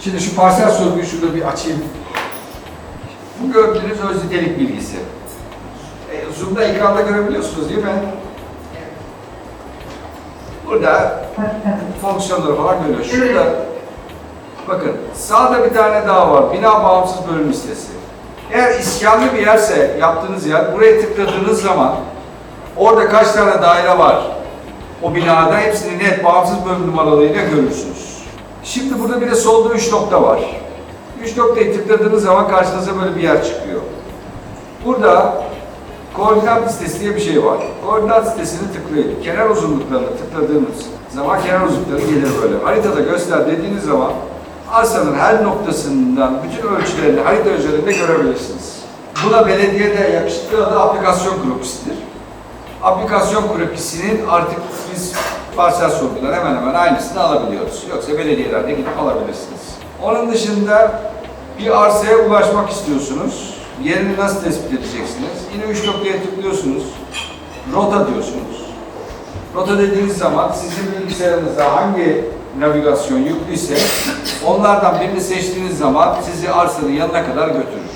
Şimdi şu parsel sorguyu şurada bir açayım. Bu gördüğünüz öz nitelik bilgisi. E, Zoom'da ekranda görebiliyorsunuz değil mi? Burada fonksiyonları falan görüyor. Şurada bakın sağda bir tane daha var. Bina bağımsız bölüm listesi. Eğer iskanlı bir yerse yaptığınız yer buraya tıkladığınız zaman orada kaç tane daire var o binada hepsini net bağımsız bölüm numaralarıyla görürsünüz. Şimdi burada bir de solda 3 nokta var. 3 noktayı tıkladığınız zaman karşınıza böyle bir yer çıkıyor. Burada koordinat listesi diye bir şey var. Koordinat listesini tıklayın. Kenar uzunluklarını tıkladığınız zaman kenar uzunlukları gelir böyle. Haritada göster dediğiniz zaman arsanın her noktasından bütün ölçülerini harita üzerinde görebilirsiniz. Buna belediyede yakışıklı adı aplikasyon krokisidir. Aplikasyon krokisinin artık biz parsel sorgudan hemen hemen aynısını alabiliyoruz. Yoksa belediyelerde gidip alabilirsiniz. Onun dışında bir arsaya ulaşmak istiyorsunuz. Yerini nasıl tespit edeceksiniz? Yine üç noktaya tıklıyorsunuz. Rota diyorsunuz. Rota dediğiniz zaman sizin bilgisayarınıza hangi navigasyon yüklüyse onlardan birini seçtiğiniz zaman sizi arsanın yanına kadar götürür.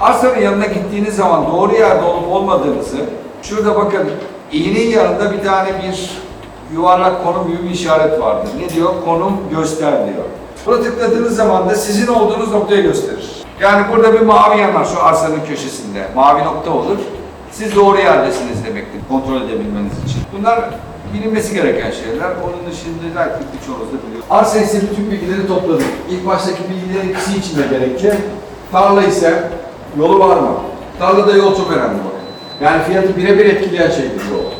Arsanın yanına gittiğiniz zaman doğru yerde olup olmadığınızı şurada bakın iğnenin yanında bir tane bir yuvarlak konum gibi bir işaret vardır. Ne diyor? Konum göster diyor. Buna tıkladığınız zaman da sizin olduğunuz noktayı gösterir. Yani burada bir mavi yan var şu arsanın köşesinde. Mavi nokta olur. Siz doğru yerdesiniz demektir kontrol edebilmeniz için. Bunlar bilinmesi gereken şeyler. Onun dışında belki birçoğunuz da biliyor. Arsa ise bütün bilgileri topladık. İlk baştaki bilgilerin ikisi için de gerekli. Tarla ise yolu var mı? Tarlada yol çok önemli. Yani fiyatı birebir etkileyen şeydir yol.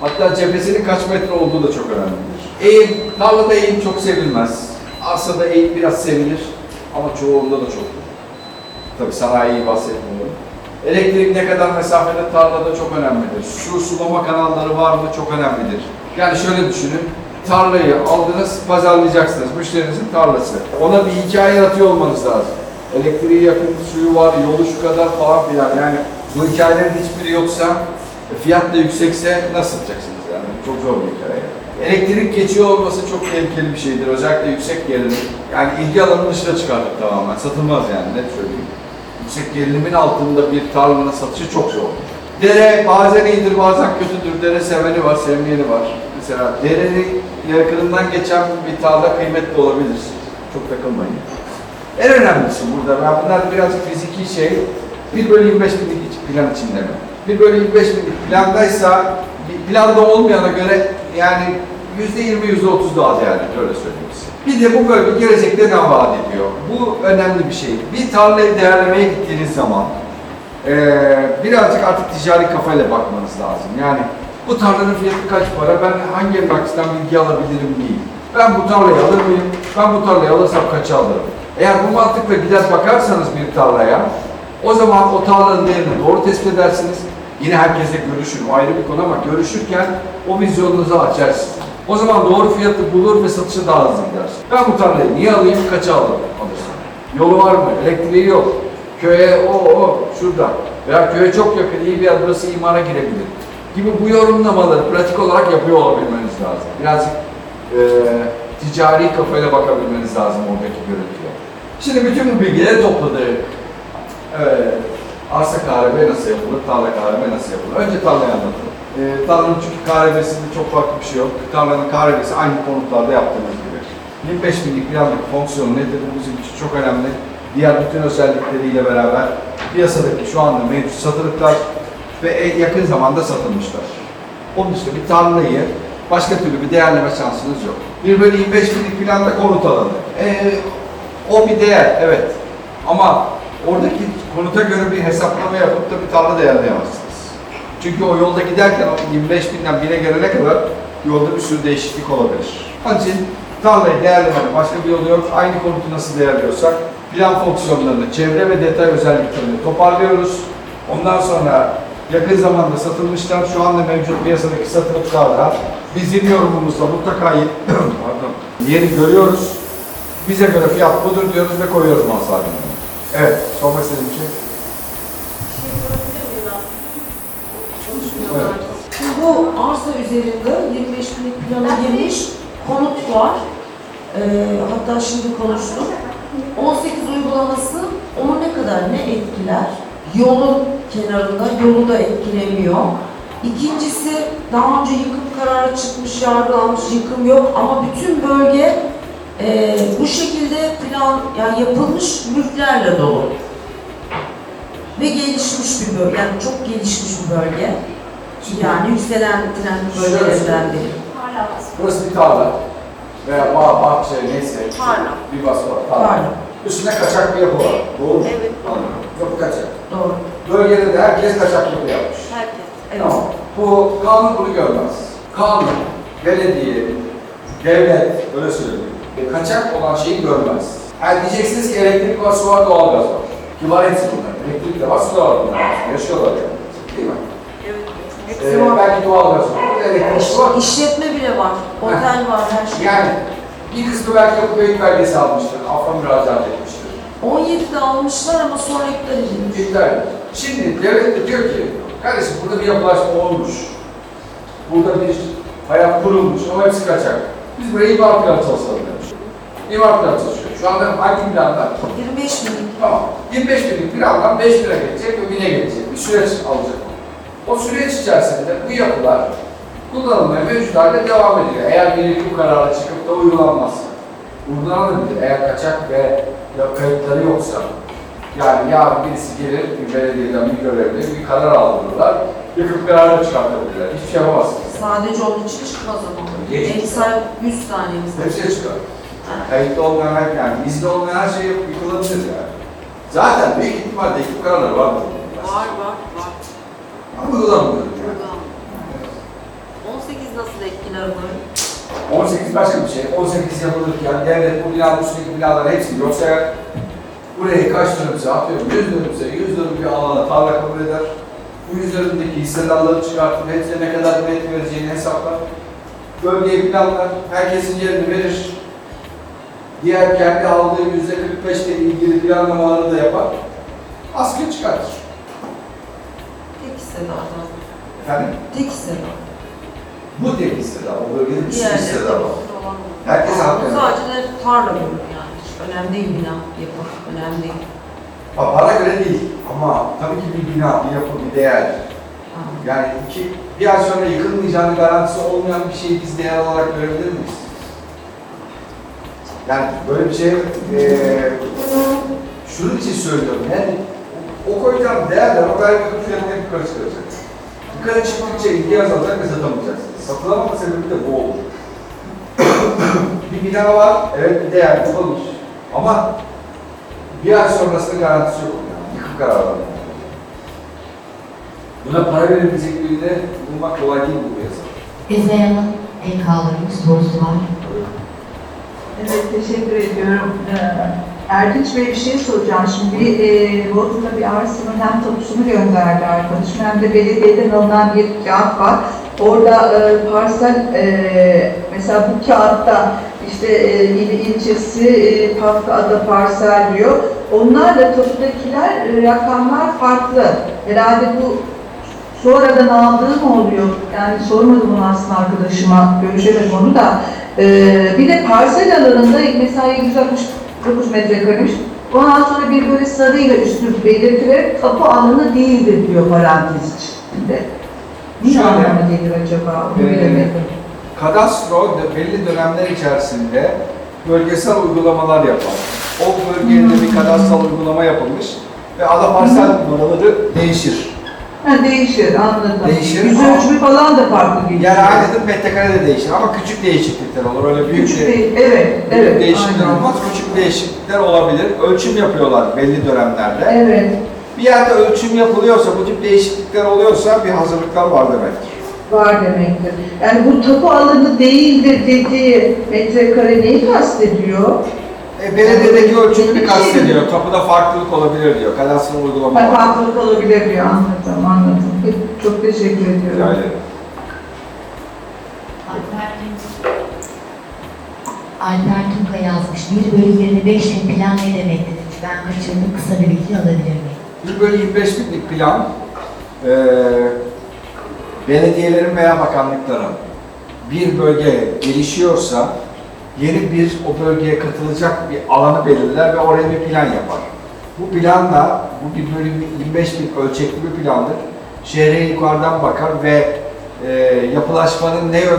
Hatta cephesinin kaç metre olduğu da çok önemlidir. Eğim, tarlada eğim çok sevilmez. Arsada eğim biraz sevilir ama çoğunda da çoktur. Tabii sanayiyi bahsetmiyorum. Elektrik ne kadar mesafede tarlada çok önemlidir. Su sulama kanalları var mı çok önemlidir. Yani şöyle düşünün. Tarlayı aldınız, pazarlayacaksınız. Müşterinizin tarlası. Ona bir hikaye yaratıyor olmanız lazım. Elektriği yakın, suyu var, yolu şu kadar falan filan. Yani bu hikayelerin hiçbiri yoksa, fiyat da yüksekse nasıl satacaksınız yani? Çok zor bir hikaye. Elektrik geçiyor olması çok tehlikeli bir şeydir. Özellikle yüksek gerilim. Yani ilgi alanının dışına çıkardık tamamen. Satılmaz yani net söyleyeyim yüksek gerilimin altında bir tarlanın satışı çok zor. Dere bazen iyidir, bazen kötüdür. Dere seveni var, sevmeyeni var. Mesela derenin yakınından geçen bir tarla kıymetli olabilir. Çok takılmayın. En önemlisi burada, ben bunlar biraz fiziki şey, 1 bölü 25 binlik plan içinde mi? 1 bölü 25 binlik plandaysa, planda olmayana göre yani %20, %30 daha değerli, öyle söyleyeyim size. Bir de bu bölge gelecekte ne vaat ediyor? Bu önemli bir şey. Bir tarlayı değerlemeye gittiğiniz zaman eee, birazcık artık ticari kafayla bakmanız lazım. Yani bu tarlanın fiyatı kaç para, ben hangi emlakçıdan bilgi alabilirim değil. Ben bu tarlayı alır mıyım? Ben bu tarlayı alırsam kaça alırım? Eğer bu mantıkla gider bakarsanız bir tarlaya, o zaman o tarlanın değerini doğru tespit edersiniz. Yine herkesle görüşür, ayrı bir konu ama görüşürken o vizyonunuzu açarsınız. O zaman doğru fiyatı bulur ve satışa daha hızlı gidersin. Ben bu tarlayı niye alayım, kaça alırım alırsın? Yolu var mı? Elektriği yok. Köye o o şurada. Veya köye çok yakın iyi bir yer burası imara girebilir. Gibi bu yorumlamaları pratik olarak yapıyor olabilmeniz lazım. Birazcık eee ticari kafayla bakabilmeniz lazım oradaki görüntüye. Şimdi bütün bu bilgileri topladık. KRB nasıl yapılır, tarla KRB nasıl yapılır? Önce tarlayı anlatalım. Ee, tarlanın çünkü KRB'sinde çok farklı bir şey yok. Tarlanın KRB'si aynı konutlarda yaptığımız gibi. 25 binlik planlık fonksiyonu nedir? Bu bizim için çok önemli. Diğer bütün özellikleriyle beraber piyasadaki şu anda mevcut satılıklar ve en yakın zamanda satılmışlar. Onun dışında bir tarlayı başka türlü bir değerleme şansınız yok. Bir böyle 25 binlik planda konut alanı. Ee, o bir değer, evet. Ama oradaki konuta göre bir hesaplama yapıp da bir tarla değerleyemezsiniz. Çünkü o yolda giderken o 25 binden 1'e gelene kadar yolda bir sürü değişiklik olabilir. Onun için tarlayı değerlemenin başka bir yolu yok. Aynı konutu nasıl değerliyorsak plan fonksiyonlarını, çevre ve detay özelliklerini toparlıyoruz. Ondan sonra yakın zamanda satılmışlar, şu anda mevcut piyasadaki satılıklarla bizim yorumumuzla mutlaka pardon, yeri görüyoruz. Bize göre fiyat budur diyoruz ve koyuyoruz mal. Evet, sormak istediğim şey. Evet. Şimdi bu arsa üzerinde 25 binlik plana girmiş konut var. Ee, hatta şimdi konuştum. 18 uygulaması onu ne kadar ne etkiler? Yolun kenarında yolu da etkilemiyor. İkincisi daha önce yıkım kararı çıkmış, yargılanmış yıkım yok ama bütün bölge e, bu şekilde plan yani yapılmış mülklerle dolu. Ve gelişmiş bir bölge, yani çok gelişmiş bir bölge. Yani yükselen trend bölgelerinden biri. Burası bir tarla veya bağ, bahçe neyse. Tarla. Bir bas var. Tarla. Pardon, Üstüne kaçak bir yapı var. Doğru mu? Evet. Anladım. Yok kaçak. doğru. Bölgede de herkes kaçak yapı yapmış. Herkes. Evet. Tamam. Bu kanun bunu görmez. Kanun, belediye, devlet, öyle söyleyeyim. E, kaçak olan şeyi görmez. Yani diyeceksiniz ki elektrik var, su var, doğalgaz var. Ki var hepsi bunlar. Elektrik de var, su da var bunlar. Yaşıyorlar yani. Değil mi? Evet. Ee, var. belki doğalgaz var, elektrik var. İşletme bile var, otel var, her şey. Yani bir kısmı belki bu kayıt belgesi almıştır, affa müracaat etmiştir. 17'de almışlar ama sonra iptal edilmiş. İptal. Şimdi devlet de diyor ki, kardeşim burada bir yapılaşma olmuş. Burada bir hayat kurulmuş ama hepsi kaçak. Biz buraya imar planı çalışalım demiş. İmar planı çalışıyor. Şu anda hangi planda? 25 bin. Tamam. 25 binlik plandan 5 bine gelecek ve 1000'e gelecek. Bir süreç alacak. O süreç içerisinde bu yapılar kullanılmaya mevcut halde devam ediyor. Eğer bir yıkım kararı çıkıp da uygulanmazsa. Uygulanabilir. Eğer kaçak ve kayıtları yoksa. Yani yarın birisi gelir, bir belediyeden bir görevli bir karar aldırırlar. Yıkım kararı çıkartabilirler. Hiçbir şey yapamazsınız. Sadece onun için çıkmaz ama. Geç. Ev sahibi 100 tanemiz. Hepsi çıkar. Kayıtlı olmayan her, yani izni olmayan her şey yıkılabilir yani. Zaten büyük ihtimalle yıkım kararları var. Var var var. Ama uygulanmıyor. Burada. 18 nasıl etkiler bunu? 18 başka bir şey. 18 yapılırken devlet bu binanın üstündeki binaların hepsini yoksa eğer burayı kaç dönümse atıyorum 100 dönümse 100 dönüm bir alana tarla kabul eder. Bu 100 dönümdeki hissedarları çıkartır, hepsine ne kadar üret vereceğini hesaplar. Bölgeye planlar, herkesin yerini verir. Diğer kendi aldığı yüzde 45 ile ilgili planlamaları da yapar. Asker çıkartır. Tek hissedardan. Efendim? Tek hissedar. Bu tek hissedar, o bölgenin üstü Diğerleri hissedar var. Herkes haklı. Sadece tarla bölümü yani. Önemli değil bina yapı. Önemli değil. Ha, Para göre değil ama tabii ki bir bina, bir yapı, bir değer. Ha. Yani iki, bir ay sonra yıkılmayacağını garantisi olmayan bir şeyi biz değer olarak görebilir miyiz? Yani böyle bir şey, eee şunun için söylüyorum yani o koyacağım değerler o gayri fiyatına yukarı çıkaracak. Yukarı çıktıkça ilgi azalacak ve satamayacaksınız. Satılamama sebebi de bu olur. bir bina var, evet bir değer yapılmış. Ama bir ay sonrasında garantisi yok yani. Yıkım kararı var. Buna para verebilecek birini bulmak kolay değil bu piyasada. Ezaya'nın el kaldırmış sorusu var. Evet, teşekkür ediyorum. Ee, Erdinç Bey bir şey soracağım. Şimdi bir e, Bodrum'da bir arsanın hem tapusunu gönderdi arkadaşım hem de belediyeden alınan bir kağıt var. Orada e, parsel, e, mesela bu kağıtta işte e, il, ilçesi e, Pafkaada parsel diyor. Onlarla tapudakiler rakamlar farklı. Herhalde bu sonradan aldığı mı oluyor? Yani sormadım onu aslında arkadaşıma, görüşemedim onu da. Ee, bir de parsel alanında mesela 769 metrekaremiş. Ondan sonra bir böyle sarıyla üstü belirtilerek kapı alanı değildir diyor parantez içinde. Şöyle, anlamı gelir acaba? Onu e, bilemedim. Kadastro belli dönemler içerisinde bölgesel uygulamalar yapar. O bölgede bir kadastrol uygulama yapılmış ve ada parsel numaraları değişir. Ha, değişir, anladım. Değişir Yüz ama- ölçümü falan da farklı geliyor. Yani aynıdır metrekare de değişir ama küçük değişiklikler olur. Öyle büyük, Küçük de- değil, evet, büyük evet. değişiklikler aynen. olmaz, küçük değişiklikler olabilir. Ölçüm yapıyorlar belli dönemlerde. Evet, Bir yerde ölçüm yapılıyorsa, bu tip değişiklikler oluyorsa bir hazırlıklar var demektir. var demektir. Yani bu tapu alanı değildir dediği metrekare neyi kastediyor? E, belediyedeki ölçümünü kastediyor. Tapuda farklılık olabilir diyor. Kadastro uygulama var. farklılık olabilir diyor, anladım, anladım. Çok teşekkür ediyorum. Yani Alper Alper Tunka yazmış. 1 bölü 25 bin plan ne demektir? Ben kaçırdım. Kısa bir bilgi alabilir miyim? 1 bölü 25 binlik plan e, belediyelerin veya bakanlıkların bir bölge gelişiyorsa yeni bir o bölgeye katılacak bir alanı belirler ve oraya bir plan yapar. Bu planla, bu bir bölüm 25 bin ölçekli bir plandır. Şehre yukarıdan bakar ve e, yapılaşmanın ne